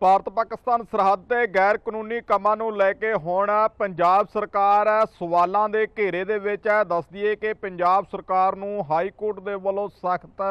ਭਾਰਤ ਪਾਕਿਸਤਾਨ ਸਰਹੱਦ ਤੇ ਗੈਰ ਕਾਨੂੰਨੀ ਕੰਮਾਂ ਨੂੰ ਲੈ ਕੇ ਹੁਣ ਪੰਜਾਬ ਸਰਕਾਰ ਸਵਾਲਾਂ ਦੇ ਘੇਰੇ ਦੇ ਵਿੱਚ ਹੈ। ਦੱਸ ਦਈਏ ਕਿ ਪੰਜਾਬ ਸਰਕਾਰ ਨੂੰ ਹਾਈ ਕੋਰਟ ਦੇ ਵੱਲੋਂ ਸਖਤ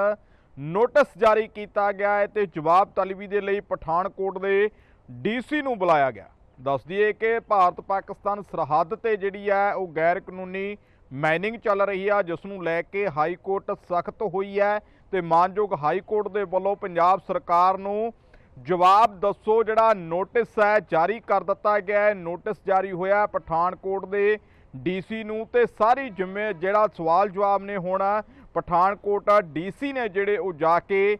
ਨੋਟਿਸ ਜਾਰੀ ਕੀਤਾ ਗਿਆ ਹੈ ਤੇ ਜਵਾਬ ਤਲਬੀ ਦੇ ਲਈ ਪਠਾਨਕੋਟ ਦੇ ਡੀਸੀ ਨੂੰ ਬੁਲਾਇਆ ਗਿਆ। ਦੱਸ ਦਈਏ ਕਿ ਭਾਰਤ ਪਾਕਿਸਤਾਨ ਸਰਹੱਦ ਤੇ ਜਿਹੜੀ ਹੈ, ਉਹ ਗੈਰ ਕਾਨੂੰਨੀ ਮਾਈਨਿੰਗ ਚੱਲ ਰਹੀ ਆ, ਜਿਸ ਨੂੰ ਲੈ ਕੇ ਹਾਈ ਕੋਰਟ ਸਖਤ ਹੋਈ ਹੈ ਤੇ ਮਾਨਯੋਗ ਹਾਈ ਕੋਰਟ ਦੇ ਵੱਲੋਂ ਪੰਜਾਬ ਸਰਕਾਰ ਨੂੰ ਜਵਾਬ ਦੱਸੋ, ਜਿਹੜਾ ਨੋਟਿਸ ਹੈ, ਜਾਰੀ ਕਰ ਦਿੱਤਾ ਗਿਆ ਹੈ। ਨੋਟਿਸ ਜਾਰੀ ਹੋਇਆ ਪਠਾਨਕੋਟ ਦੇ ਡੀਸੀ ਨੂੰ ਤੇ ਸਾਰੀ ਜ਼ਿੰਮੇ ਜਿਹੜਾ ਸਵਾਲ ਜਵਾਬ ਨੇ ਹੋਣਾ, ਪਠਾਨਕੋਟ ਡੀਸੀ ਨੇ ਜਿਹੜੇ ਉਹ ਜਾ ਕੇ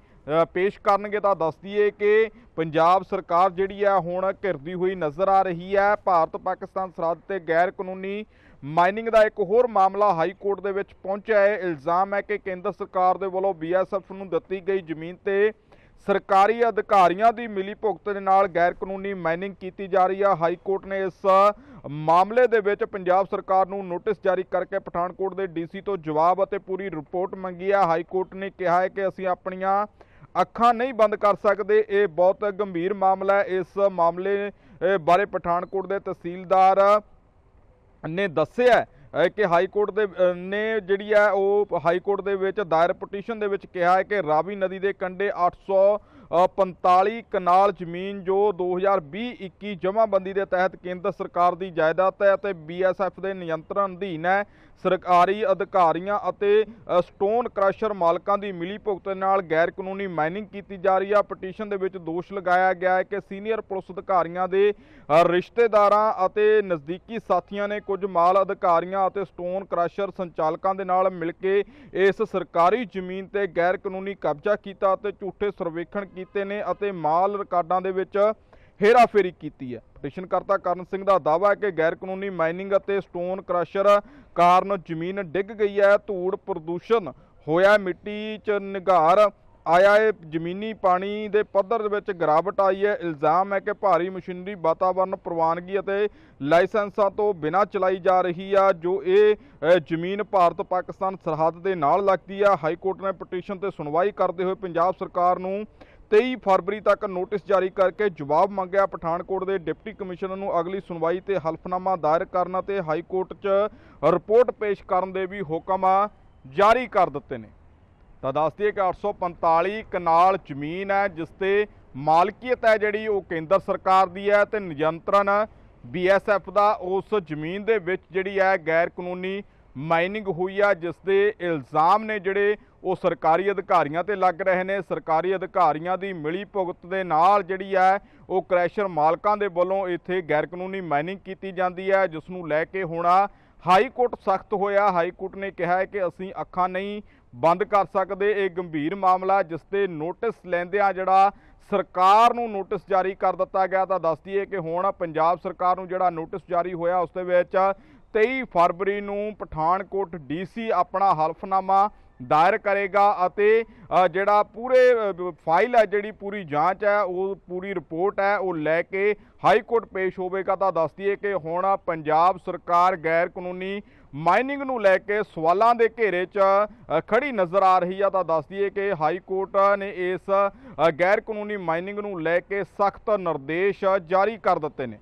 ਪੇਸ਼ ਕਰਨਗੇ ਤਾਂ ਦੱਸ ਦਈਏ ਕਿ ਪੰਜਾਬ ਸਰਕਾਰ ਜਿਹੜੀ ਹੈ ਹੁਣ ਘਿਰਦੀ ਹੋਈ ਨਜ਼ਰ ਆ ਰਹੀ ਹੈ। ਭਾਰਤ ਪਾਕਿਸਤਾਨ ਸਰਹੱਦ ਤੇ ਗੈਰ ਕਾਨੂੰਨੀ ਮਾਈਨਿੰਗ ਦਾ ਇੱਕ ਹੋਰ ਮਾਮਲਾ ਹਾਈ ਕੋਰਟ ਦੇ ਵਿੱਚ ਪਹੁੰਚਿਆ ਹੈ। ਇਲਜ਼ਾਮ ਹੈ ਕਿ ਕੇਂਦਰ ਸਰਕਾਰ ਦੇ ਵੱਲੋਂ ਬੀਐਸਐਫ ਨੂੰ ਦਿੱਤੀ ਗਈ ਜ਼ਮੀਨ ਤੇ ਸਰਕਾਰੀ ਅਧਿਕਾਰੀਆਂ ਦੀ ਮਿਲੀ ਭੁਗਤ ਦੇ ਨਾਲ ਗੈਰ ਕਾਨੂੰਨੀ ਮਾਈਨਿੰਗ ਕੀਤੀ ਜਾ ਰਹੀ ਹੈ ਹਾਈ ਕੋਰਟ ਨੇ ਇਸ ਮਾਮਲੇ ਦੇ ਵਿੱਚ ਪੰਜਾਬ ਸਰਕਾਰ ਨੂੰ ਨੋਟਿਸ ਜਾਰੀ ਕਰਕੇ ਪਠਾਨਕੋਟ ਦੇ ਡੀਸੀ ਤੋਂ ਜਵਾਬ ਅਤੇ ਪੂਰੀ ਰਿਪੋਰਟ ਮੰਗੀ ਹੈ ਹਾਈ ਕੋਰਟ ਨੇ ਕਿਹਾ ਹੈ ਕਿ ਅਸੀਂ ਆਪਣੀਆਂ ਅੱਖਾਂ ਨਹੀਂ ਬੰਦ ਕਰ ਸਕਦੇ। ਇਹ ਬਹੁਤ ਗੰਭੀਰ ਮਾਮਲਾ ਹੈ। ਇਸ ਮਾਮਲੇ ਬਾਰੇ ਪਠਾਨਕੋਟ ਦੇ ਤਹਿਸੀਲਦਾਰ ਨੇ ਦੱਸਿਆ ਕਿ ਹਾਈ ਕੋਰਟ ਦੇ ਨੇ ਜਿਹੜੀ ਹੈ ਉਹ ਹਾਈ ਕੋਰਟ ਦੇ ਵਿੱਚ ਦਾਇਰ ਪਟੀਸ਼ਨ ਦੇ ਵਿੱਚ ਕਿਹਾ ਹੈ ਕਿ ਰਾਵੀ ਨਦੀ ਦੇ ਕੰਢੇ 845 ਕਨਾਲ ਜ਼ਮੀਨ ਜੋ 2020-21 ਜਮ੍ਹਾਂਬੰਦੀ ਦੇ ਤਹਿਤ ਕੇਂਦਰ ਸਰਕਾਰ ਦੀ ਜਾਇਦਾਦ ਹੈ ਅਤੇ ਬੀਐਸਐਫ ਦੇ ਨਿਯੰਤਰਣ ਅਧੀਨ ਹੈ। ਸਰਕਾਰੀ ਅਧਿਕਾਰੀਆਂ ਅਤੇ ਸਟੋਨ ਕ੍ਰਸ਼ਰ ਮਾਲਕਾਂ ਦੀ ਮਿਲੀ ਭੁਗਤ ਨਾਲ ਗੈਰ ਕਾਨੂੰਨੀ ਮਾਈਨਿੰਗ ਕੀਤੀ ਜਾ ਰਹੀ ਹੈ। ਪਟੀਸ਼ਨ ਦੇ ਵਿੱਚ ਦੋਸ਼ ਲਗਾਇਆ ਗਿਆ ਹੈ ਕਿ ਸੀਨੀਅਰ ਪੁਲਿਸ ਅਧਿਕਾਰੀਆਂ ਦੇ ਰਿਸ਼ਤੇਦਾਰਾਂ ਅਤੇ ਨਜ਼ਦੀਕੀ ਸਾਥੀਆਂ ਨੇ ਕੁਝ ਮਾਲ ਅਧਿਕਾਰੀਆਂ ਅਤੇ ਸਟੋਨ ਕ੍ਰਸ਼ਰ ਸੰਚਾਲਕਾਂ ਦੇ ਨਾਲ ਮਿਲ ਕੇ ਇਸ ਸਰਕਾਰੀ ਜ਼ਮੀਨ ਤੇ ਗੈਰ ਕਾਨੂੰਨੀ ਕਬਜ਼ਾ ਕੀਤਾ ਅਤੇ ਝੂਠੇ ਸਰਵੇਖਣ ਕੀਤੇ ਨੇ ਅਤੇ ਮਾਲ ਰਿਕਾਰਡਾਂ ਦੇ ਵਿੱਚ ਹੇਰਾਫੇਰੀ ਕੀਤੀ ਹੈ। ਪਟੀਸ਼ਨਕਰਤਾ ਕਰਨ ਸਿੰਘ ਦਾ ਦਾਅਵਾ ਹੈ ਕਿ ਗੈਰ ਕਾਨੂੰਨੀ ਮਾਈਨਿੰਗ ਅਤੇ ਸਟੋਨ ਕ੍ਰਸ਼ਰ ਕਾਰਨ ਜ਼ਮੀਨ ਡਿੱਗ ਗਈ ਹੈ, ਧੂੜ ਪ੍ਰਦੂਸ਼ਣ ਹੋਇਆ ਮਿੱਟੀ 'ਚ ਨਿਗਾਰ ਆਇਆ ਹੈ, ਜ਼ਮੀਨੀ ਪਾਣੀ ਦੇ ਪੱਧਰ ਦੇ ਵਿੱਚ ਗਿਰਾਵਟ ਆਈ ਹੈ। ਇਲਜ਼ਾਮ ਹੈ ਕਿ ਭਾਰੀ ਮਸ਼ੀਨਰੀ ਵਾਤਾਵਰਣ ਪ੍ਰਵਾਨਗੀ ਅਤੇ ਲਾਇਸੈਂਸਾਂ ਤੋਂ ਬਿਨਾਂ ਚਲਾਈ ਜਾ ਰਹੀ ਆ, ਜੋ ਇਹ ਜ਼ਮੀਨ ਭਾਰਤ ਪਾਕਿਸਤਾਨ ਸਰਹੱਦ ਦੇ ਨਾਲ ਲੱਗਦੀ ਆ। ਹਾਈ ਕੋਰਟ ਨੇ ਪਟੀਸ਼ਨ ਤੇ ਸੁਣਵਾਈ ਕਰਦੇ ਹੋਏ ਪੰਜਾਬ ਸਰਕਾਰ ਨੂੰ 23 ਫਰਵਰੀ ਤੱਕ ਨੋਟਿਸ ਜਾਰੀ ਕਰਕੇ ਜਵਾਬ ਮੰਗਿਆ ਪਠਾਨਕੋਟ ਦੇ ਡਿਪਟੀ ਕਮਿਸ਼ਨਰ ਨੂੰ ਅਗਲੀ ਸੁਣਵਾਈ ਤੇ ਹਲਫਨਾਮਾ ਦਾਇਰ ਕਰਨ ਅਤੇ ਹਾਈ ਕੋਰਟ 'ਚ ਰਿਪੋਰਟ ਪੇਸ਼ ਕਰਨ ਦੇ ਵੀ ਹੁਕਮ ਜਾਰੀ ਕਰ ਦਿੱਤੇ ਨੇ। ਤਾਂ ਦੱਸ ਦਈਏ ਕਿ 845 ਕਨਾਲ ਜ਼ਮੀਨ ਹੈ, ਜਿਸ ਤੇ ਮਾਲਕੀਅਤ ਹੈ ਜਿਹੜੀ ਉਹ ਕੇਂਦਰ ਸਰਕਾਰ ਦੀ ਹੈ ਤੇ ਨਿਯੰਤਰਣ ਬੀਐਸਐਫ ਦਾ ਉਸ ਜ਼ਮੀਨ ਦੇ ਵਿੱਚ ਜਿਹੜੀ ਹੈ ਗੈਰ ਕਾਨੂੰਨੀ ਮਾਈਨਿੰਗ ਹੋਈ ਆ, ਜਿਸ ਦੇ ਇਲਜ਼ਾਮ ਨੇ ਜਿਹੜੇ ਉਹ ਸਰਕਾਰੀ ਅਧਿਕਾਰੀਆਂ ਤੇ ਲੱਗ ਰਹੇ ਨੇ। ਸਰਕਾਰੀ ਅਧਿਕਾਰੀਆਂ ਦੀ ਮਿਲੀ ਭੁਗਤ ਦੇ ਨਾਲ ਜਿਹੜੀ ਹੈ, ਉਹ ਕ੍ਰੈਸ਼ਰ ਮਾਲਕਾਂ ਦੇ ਵੱਲੋਂ ਇੱਥੇ ਗੈਰ ਕਾਨੂੰਨੀ ਮਾਈਨਿੰਗ ਕੀਤੀ ਜਾਂਦੀ ਹੈ ਜਿਸ ਨੂੰ ਲੈ ਕੇ ਹੁਣ ਹਾਈ ਕੋਰਟ ਸਖਤ ਹੋਇਆ। ਹਾਈ ਕੋਰਟ ਨੇ ਕਿਹਾ ਹੈ ਕਿ ਅਸੀਂ ਅੱਖਾਂ ਨਹੀਂ ਬੰਦ ਕਰ ਸਕਦੇ। ਇਹ ਗੰਭੀਰ ਮਾਮਲਾ ਜਿਸ ਤੇ ਨੋਟਿਸ ਲੈਂਦਿਆਂ ਜਿਹੜਾ ਸਰਕਾਰ ਨੂੰ ਨੋਟਿਸ ਜਾਰੀ ਕਰ ਦਿੱਤਾ ਗਿਆ ਤਾਂ ਦੱਸ ਦਈਏ ਕਿ ਹੁਣ ਪੰਜਾਬ ਸਰਕਾਰ ਨੂੰ ਜਿਹੜਾ ਨੋਟਿਸ ਜਾਰੀ ਹੋਇਆ, ਉਸ ਦੇ ਵਿੱਚ 23 ਫਰਵਰੀ ਨੂੰ ਪਠਾਨਕੋਟ ਡੀਸੀ ਆਪਣਾ ਹਲਫਨਾਮਾ ਦਾਇਰ ਕਰੇਗਾ ਅਤੇ ਜਿਹੜਾ ਪੂਰੇ ਫਾਈਲ ਹੈ ਜਿਹੜੀ ਪੂਰੀ ਜਾਂਚ ਹੈ ਉਹ ਪੂਰੀ ਰਿਪੋਰਟ ਹੈ ਉਹ ਲੈ ਕੇ ਹਾਈ ਕੋਰਟ ਪੇਸ਼ ਹੋਵੇਗਾ। ਤਾਂ ਦੱਸ ਦਈਏ ਕਿ ਹੁਣ ਪੰਜਾਬ ਸਰਕਾਰ ਗੈਰ ਕਾਨੂੰਨੀ ਮਾਈਨਿੰਗ ਨੂੰ ਲੈ ਕੇ ਸਵਾਲਾਂ ਦੇ ਘੇਰੇ 'ਚ ਅ, ਖੜੀ ਨਜ਼ਰ ਆ ਰਹੀ ਆ। ਤਾਂ ਦੱਸ ਦਈਏ ਕਿ ਹਾਈ ਕੋਰਟ ਨੇ ਇਸ ਗੈਰ ਕਾਨੂੰਨੀ ਮਾਈਨਿੰਗ ਨੂੰ ਲੈ ਕੇ ਸਖਤ ਨਿਰਦੇਸ਼ ਜਾਰੀ ਕਰ ਦਿੱਤੇ ਨੇ।